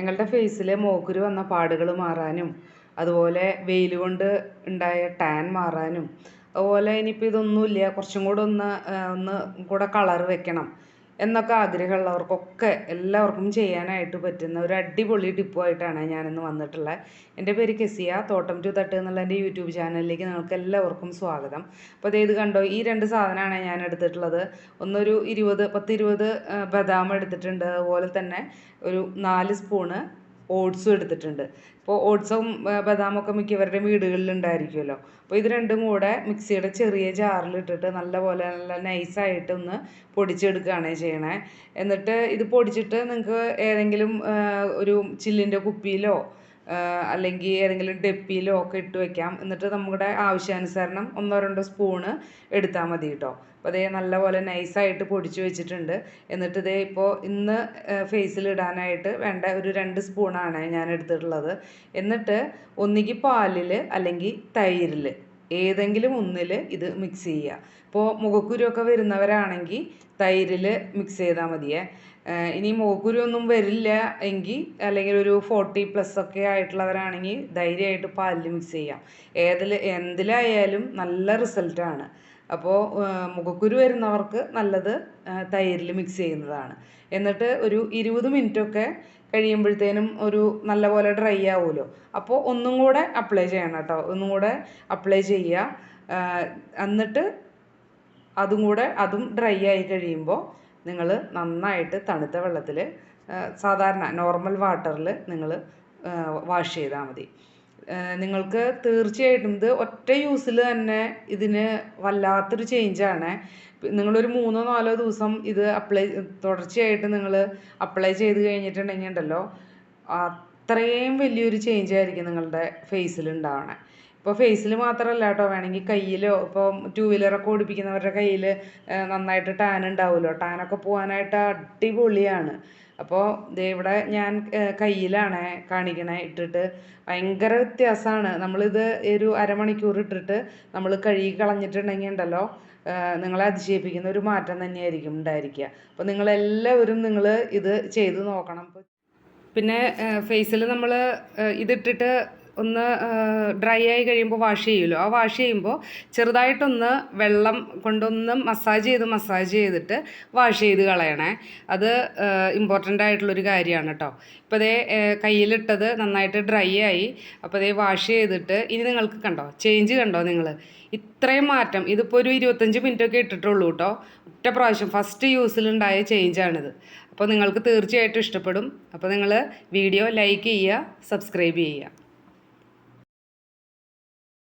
നിങ്ങളുടെ ഫേസിലെ മോക്കുരു വന്ന പാടുകൾ മാറാനും അതുപോലെ വെയിൽ കൊണ്ട് ഉണ്ടായ ടാൻ മാറാനും അതുപോലെ ഇനിയിപ്പോൾ ഇതൊന്നുമില്ല കുറച്ചും കൂടെ ഒന്ന് ഒന്ന് കൂടെ കളർ വെക്കണം. എന്നൊക്കെ ആഗ്രഹമുള്ളവർക്കൊക്കെ എല്ലാവർക്കും ചെയ്യാനായിട്ട് പറ്റുന്ന ഒരു അടിപൊളി ടിപ്പുമായിട്ടാണ് ഞാനിന്ന് വന്നിട്ടുള്ളത്. എന്റെ പേര് കെസിയ തോട്ടം ടു തട്ട് എന്നുള്ള എന്റെ യൂട്യൂബ് ചാനലിലേക്ക് നിങ്ങൾക്ക് എല്ലാവർക്കും സ്വാഗതം. അപ്പോൾ ഇത് കണ്ടോ ഈ രണ്ട് സാധനമാണ് ഞാൻ എടുത്തിട്ടുള്ളത്. ഒന്നൊരു ഇരുപത് പത്ത് ഇരുപത് ബദാം എടുത്തിട്ടുണ്ട്. അതുപോലെ തന്നെ ഒരു നാല് സ്പൂണ് ഓട്സും എടുത്തിട്ടുണ്ട്. ഇപ്പോൾ ഓട്സും ബദാമൊക്കെ മിക്കവരുടെയും വീടുകളിൽ ഉണ്ടായിരിക്കുമല്ലോ അപ്പോൾ ഇത് രണ്ടും കൂടെ മിക്സിയുടെ ചെറിയ ജാറിലിട്ടിട്ട് നല്ലപോലെ നല്ല നൈസായിട്ട് ഒന്ന് പൊടിച്ചെടുക്കുകയാണ് ചെയ്യണേ. എന്നിട്ട് ഇത് പൊടിച്ചിട്ട് നിങ്ങൾക്ക് ഏതെങ്കിലും ഒരു ചില്ലിന്റെ കുപ്പിയിലോ അല്ലെങ്കിൽ ഏതെങ്കിലും ഡെപ്പിയിലോ ഒക്കെ ഇട്ട് വെക്കാം. എന്നിട്ട് നമ്മുടെ ആവശ്യാനുസരണം ഒന്നോ രണ്ടോ സ്പൂണ് എടുത്താൽ മതി കേട്ടോ അപ്പോൾ അതേ നല്ലപോലെ നൈസായിട്ട് പൊടിച്ച് വെച്ചിട്ടുണ്ട്. എന്നിട്ട് ഇതേ ഇപ്പോൾ ഇന്ന് ഫേസിൽ ഇടാനായിട്ട് വേണ്ട ഒരു രണ്ട് സ്പൂണാണ് ഞാൻ എടുത്തിട്ടുള്ളത്. എന്നിട്ട് ഒന്നുകിൽ പാലിൽ അല്ലെങ്കിൽ തൈരിൽ ഏതെങ്കിലും ഒന്നിൽ ഇത് മിക്സ് ചെയ്യുക ഇപ്പോൾ മുഖക്കുരുവൊക്കെ വരുന്നവരാണെങ്കിൽ തൈരിൽ മിക്സ് ചെയ്താൽ മതിയേ. ഇനി മുഖക്കുരു ഒന്നും വരില്ല എങ്കിൽ അല്ലെങ്കിൽ ഒരു ഫോർട്ടി പ്ലസ് ഒക്കെ ആയിട്ടുള്ളവരാണെങ്കിൽ ധൈര്യമായിട്ട് പാലിൽ മിക്സ് ചെയ്യാം. ഏതിൽ എന്തിലായാലും നല്ല റിസൾട്ടാണ് അപ്പോൾ മുഖക്കുരു വരുന്നവർക്ക് നല്ലത് തൈരിൽ മിക്സ് ചെയ്യുന്നതാണ്. എന്നിട്ട് ഒരു ഇരുപത് മിനിറ്റൊക്കെ കഴിയുമ്പോഴത്തേനും ഒരു നല്ലപോലെ ഡ്രൈ ആവുമല്ലോ. അപ്പോൾ ഒന്നും കൂടെ അപ്ലൈ ചെയ്യണം കേട്ടോ. ഒന്നും കൂടെ അപ്ലൈ ചെയ്യുക. എന്നിട്ട് അതും കൂടെ അതും ഡ്രൈ ആയി കഴിയുമ്പോൾ നിങ്ങൾ നന്നായിട്ട് തണുത്ത വെള്ളത്തിൽ സാധാരണ നോർമൽ വാട്ടറിൽ നിങ്ങൾ വാഷ് ചെയ്താൽ മതി. നിങ്ങൾക്ക് തീർച്ചയായിട്ടും ഇത് ഒറ്റ യൂസിൽ തന്നെ ഇതിന് വല്ലാത്തൊരു ചേഞ്ചാണ് നിങ്ങളൊരു മൂന്നോ നാലോ ദിവസം ഇത് അപ്ലൈ തുടർച്ചയായിട്ട് നിങ്ങൾ അപ്ലൈ ചെയ്ത് കഴിഞ്ഞിട്ടുണ്ടെങ്കിൽ ഉണ്ടല്ലോ അത്രയും വലിയൊരു ചേഞ്ച് ആയിരിക്കും നിങ്ങളുടെ ഫേസിൽ ഉണ്ടാവണേ. ഇപ്പോൾ ഫേസിൽ മാത്രമല്ല കേട്ടോ വേണമെങ്കിൽ കയ്യിലോ ഇപ്പോൾ ടൂ വീലറൊക്കെ ഓടിപ്പിക്കുന്നവരുടെ കയ്യിൽ നന്നായിട്ട് ടാൻ ഉണ്ടാവുമല്ലോ ടാനൊക്കെ പോകാനായിട്ട് അടിപൊളിയാണ്. അപ്പോൾ ദേ ഇവിടെ ഞാൻ കയ്യിലാണ് കാണിക്കണേ ഇട്ടിട്ട്. ഭയങ്കര വ്യത്യാസമാണ് നമ്മളിത് ഒരു അരമണിക്കൂർ ഇട്ടിട്ട് നമ്മൾ കഴുകി കളഞ്ഞിട്ടുണ്ടെങ്കിൽ ഉണ്ടല്ലോ നിങ്ങളെ അതിശയിപ്പിക്കുന്ന ഒരു മാറ്റം തന്നെയായിരിക്കും ഉണ്ടായിരിക്കുക. അപ്പോൾ നിങ്ങളെല്ലാവരും നിങ്ങൾ ഇത് ചെയ്ത് നോക്കണം. പിന്നെ ഫേസിൽ നമ്മൾ ഇതിട്ടിട്ട് ഒന്ന് ഡ്രൈ ആയി കഴിയുമ്പോൾ വാഷ് ചെയ്യുമല്ലോ. ആ വാഷ് ചെയ്യുമ്പോൾ ചെറുതായിട്ടൊന്ന് വെള്ളം കൊണ്ടൊന്ന് മസാജ് ചെയ്ത് മസാജ് ചെയ്തിട്ട് വാഷ് ചെയ്ത് കളയണേ. അത് ഇമ്പോർട്ടന്റ് ആയിട്ടുള്ളൊരു കാര്യമാണ് കേട്ടോ ഇപ്പോൾ അതേ കയ്യിലിട്ടത് നന്നായിട്ട് ഡ്രൈ ആയി. അപ്പോൾ അതേ വാഷ് ചെയ്തിട്ട് ഇനി നിങ്ങൾക്ക് കണ്ടോ? ചേഞ്ച് കണ്ടോ നിങ്ങൾ ഇത്രയും മാറ്റം. ഇതിപ്പോൾ ഒരു ഇരുപത്തഞ്ച് മിനിറ്റൊക്കെ ഇട്ടിട്ടുള്ളൂ കേട്ടോ ഒറ്റ പ്രാവശ്യം. ഫസ്റ്റ് യൂസിലുണ്ടായ ചേഞ്ചാണിത് അപ്പോൾ നിങ്ങൾക്ക് തീർച്ചയായിട്ടും ഇഷ്ടപ്പെടും. അപ്പോൾ നിങ്ങൾ വീഡിയോ ലൈക്ക് ചെയ്യുക സബ്സ്ക്രൈബ് ചെയ്യുക.